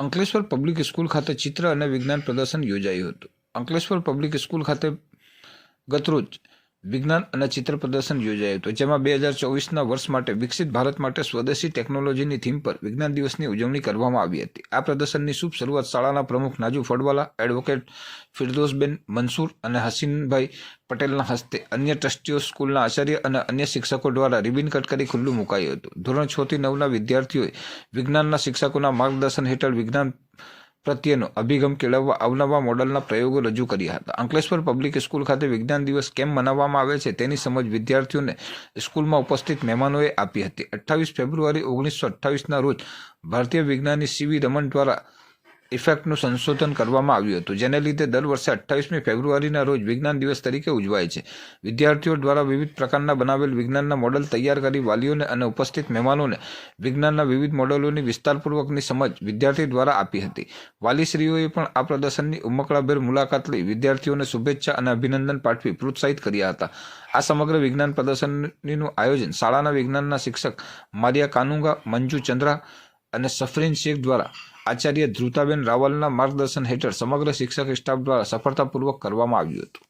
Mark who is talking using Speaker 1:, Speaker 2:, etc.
Speaker 1: Ankleshwar public school ખાતે ચિત્ર અને વિજ્ઞાન પ્રદર્શન યોજાયું હતું. અંકલેશ્વર પબ્લિક સ્કૂલ ખાતે ગતરોજ વિજ્ઞાન અને ચિત્ર પ્રદર્શન યોજાયું હતું. જેમાં બે હજાર ચોવીસના વર્ષ માટે વિકસિત ભારત માટે સ્વદેશી ટેકનોલોજીની થીમ પર વિજ્ઞાન દિવસની ઉજવણી કરવામાં આવી હતી. આ પ્રદર્શનની શુભ શરૂઆત શાળાના પ્રમુખ નાજુ ફળવાલા, એડવોકેટ ફિરદોસબેન મંસૂર અને હસીનભાઈ પટેલના હસ્તે અન્ય ટ્રસ્ટીઓ, સ્કૂલના આચાર્ય અને અન્ય શિક્ષકો દ્વારા રિબિન કટ કરી ખુલ્લું મુકાયું હતું. ધોરણ છ થી નવના વિદ્યાર્થીઓએ વિજ્ઞાનના શિક્ષકોના માર્ગદર્શન હેઠળ વિજ્ઞાન પ્રત્યેનો અભિગમ કેળવવા અવનવા મોડલના પ્રયોગો રજૂ કર્યા હતા. અંકલેશ્વર પબ્લિક સ્કૂલ ખાતે વિજ્ઞાન દિવસ કેમ મનાવવામાં આવે છે તેની સમજ વિદ્યાર્થીઓને સ્કૂલમાં ઉપસ્થિત મહેમાનોએ આપી હતી. અઠ્ઠાવીસ ફેબ્રુઆરી ઓગણીસો અઠ્ઠાવીસના રોજ ભારતીય વિજ્ઞાની સીવી રમન દ્વારા ઇફેક્ટનું સંશોધન કરવામાં આવ્યું હતું, જેને લીધે દર વર્ષે અઠ્ઠાવીસમી ફેબ્રુઆરીના રોજ વિજ્ઞાન દિવસ તરીકે ઉજવાય છે. વિદ્યાર્થીઓ દ્વારા વિવિધ પ્રકારના બનાવેલ વિજ્ઞાનના મોડલ તૈયાર કરી વાલીઓને અને ઉપસ્થિત મહેમાનોને વિજ્ઞાનના વિવિધ મોડલોની વિસ્તારપૂર્વકની સમજ વિદ્યાર્થી દ્વારા આપી હતી. વાલીશ્રીઓએ પણ આ પ્રદર્શનની ઉમકળાભેર મુલાકાત લઈ વિદ્યાર્થીઓને શુભેચ્છા અને અભિનંદન પાઠવી પ્રોત્સાહિત કર્યા હતા. આ સમગ્ર વિજ્ઞાન પ્રદર્શનનું આયોજન શાળાના વિજ્ઞાનના શિક્ષક મારિયા કાનુંગા, મંજુ ચંદ્રા અને સફરીન શેખ દ્વારા આચાર્ય ધ્રુતાબેન રાવલના માર્ગદર્શન હેઠળ સમગ્ર શિક્ષક સ્ટાફ દ્વારા સફળતાપૂર્વક કરવામાં આવ્યું હતું.